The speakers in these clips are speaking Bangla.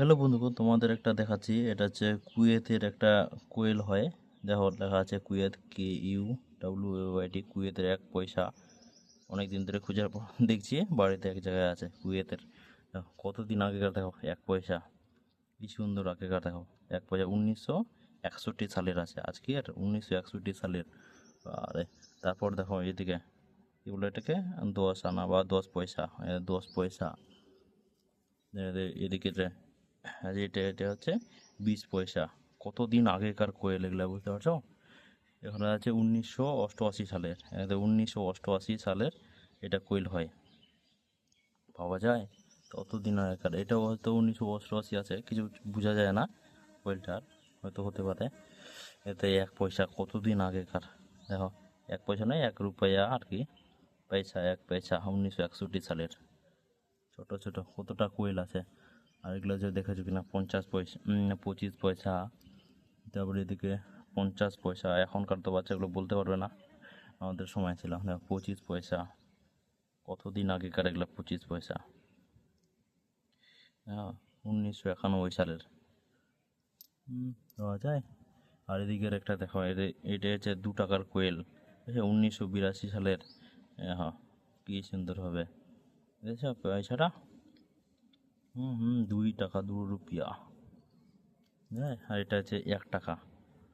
হ্যালো বন্ধুগণ তোমাদের একটা দেখাচ্ছি। এটা হচ্ছে কুয়েতের একটা কোয়েল হয়। দেখো, লেখা আছে কুয়েত কে ইউ ডাব্লিউ ওয়াইটি কুয়েতের এক পয়সা। অনেক দিন ধরে খোঁজার পর দেখছি, বাড়িতে এক জায়গায় আছে কুয়েতের। কতদিন আগেকার, দেখো, এক পয়সা। কি সুন্দর আগেকার, দেখো, এক পয়সা। উনিশশো একষট্টি সালের আছে আজকে, আর উনিশশো একষট্টি সালের। আরে, তারপর দেখো এদিকে, কি বলে এটাকে? দশ আনা বা দশ পয়সা দশ পয়সা। এদিকে এটা এটা হচ্ছে বিশ পয়সা। কতদিন আগেকার কোয়েল এগুলো বুঝতে পারছ? এখানে আছে উনিশশো অষ্টআশি সালের। উনিশশো অষ্টআশি সালের এটা কোয়েল হয়। পাওয়া যায়? ততদিন আগেকার। এটাও হয়তো উনিশশো অষ্টআশি আছে, কিছু বোঝা যায় না কোয়েলটার। হয়তো হতে পারে। এতে এক পয়সা কতদিন আগেকার? দেখো, এক পয়সা নয়, এক রুপয়া আর কি? পয়সা, এক পয়সা, উনিশশো একষট্টি সালের। ছোট ছোট, কতটা কোয়েল আছে? আর এগুলো যে দেখেছ কিনা পঞ্চাশ পয়সা পঁচিশ পয়সা তারপরে এদিকে পঞ্চাশ পয়সা এখনকার তো বাচ্চাগুলো বলতে পারবে না। আমাদের সময় ছিল দেখো, পঁচিশ পয়সা। কতদিন আগেকার এগুলো পঁচিশ পয়সা? হ্যাঁ উনিশশো একানব্বই সালের। পাওয়া যায়। আর এদিকের একটা দেখো এটা- এটা হচ্ছে দু টাকার কোয়েল। উনিশশো বিরাশি সালের হ্যাঁ কী সুন্দর হবে। পয়সাটা হুম হুম, দুই টাকা, দু রুপিয়া। হ্যাঁ আর এটা হচ্ছে এক টাকা,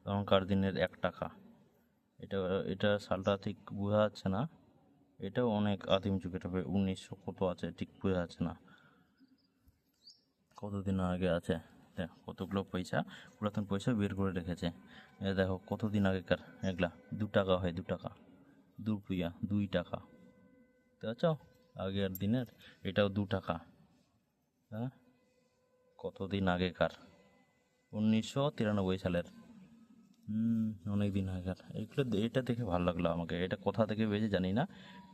তখনকার দিনের এক টাকা। এটা এটা সালটা ঠিক বোঝা যাচ্ছে না। এটাও অনেক আদিম যুগের হবে, উনিশশো কত আছে ঠিক বোঝা যাচ্ছে না। কতদিন আগে আছে? দেখ, কতগুলো পয়সা, পুরাতন পয়সা বের করে রেখেছে। দেখো, কতদিন আগেকার? এগুলা দু টাকা হয়, দু টাকা। দু রুপিয়া, দুই টাকা। দেখছ আগের দিনের, এটাও দু টাকা। হ্যাঁ? কতদিন আগেকার? উনিশশো তিরানব্বই সালের। হুম অনেক দিন আগেকার। এগুলো এটা দেখে ভালো লাগল আমাকে। এটা কোথা থেকে বেজে জানি না।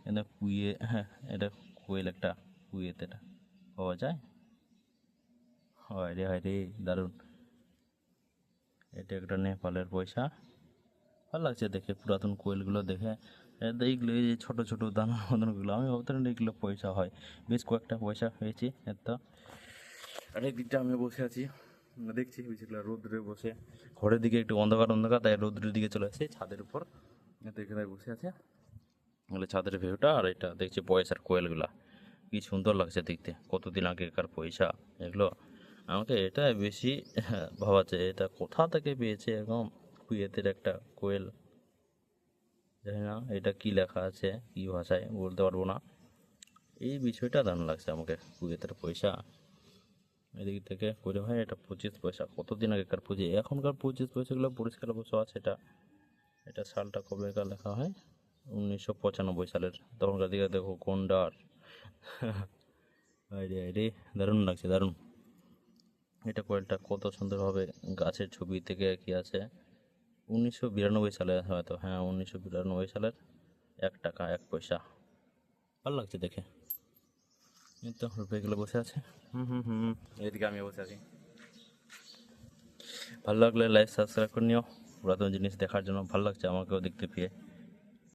এটা কুয়ে হ্যাঁ এটা কোয়েল একটা কুয়েতে এটা। পাওয়া যায়? হয় রে হয় রে দারুণ। এটা একটা নেপালের পয়সা। ভালো লাগছে দেখে পুরাতন কোয়েলগুলো দেখে। এইগুলো এই যে ছোটো ছোটো দানা মদনগুলো আমি ভাবতাম না এগুলো পয়সা হয়। বেশ কয়েকটা পয়সা হয়েছে এত। আর, এই দিকটা আমি বসে আছি। দেখছি বিশেষগুলো রোদ্রে বসে। ঘরের দিকে একটু অন্ধকার অন্ধকার, তাই রোদ্রের দিকে চলে আসছে ছাদের উপর। এখানে বসে আছে। বলে ছাদের ভিউটা, আর এটা দেখছি পয়সার কোয়েলগুলা। কি সুন্দর লাগছে দেখতে। কতদিন আগেকার পয়সা, এগুলো। আমাকে এটা বেশি ভাবাচ্ছে, এটা কোথা থেকে পেয়েছে এরকম কুয়েতের একটা কোয়েল? জানি না এটা কি লেখা আছে, কি ভাষায়, বলতে পারব না। এই বিষয়টা দারুণ লাগছে আমাকে কুয়েতের পয়সা। এদিক থেকে করে ভাই, এটা পঁচিশ পয়সা, কতদিন আগেকার পুঁজি? এখনকার পঁচিশ পয়সাগুলো পরিষ্কার অবশ্য আছে এটা। এটা সালটা কবেকার লেখা হয়? উনিশশো পঁচানব্বই সালের। তখনকার দিকে দেখো, কোনডার। আরে আরে দারুণ লাগছে, দারুণ। এটা কয়েলটা কত সুন্দরভাবে গাছের ছবি থেকে কি আছে। উনিশশো বিরানব্বই সালে হয়তো হ্যাঁ উনিশশো বিরানব্বই সালের এক টাকা এক পয়সা। ভালো লাগছে দেখে। এই তো রুপেগুলো বসে আছে। হুম হুম হুম এদিকে আমি বসে আছি। ভালো লাগলে লাইক সাবস্ক্রাইব করে নিও। পুরাতন জিনিস দেখার জন্য ভালো লাগছে আমাকেও দেখতে পেয়ে।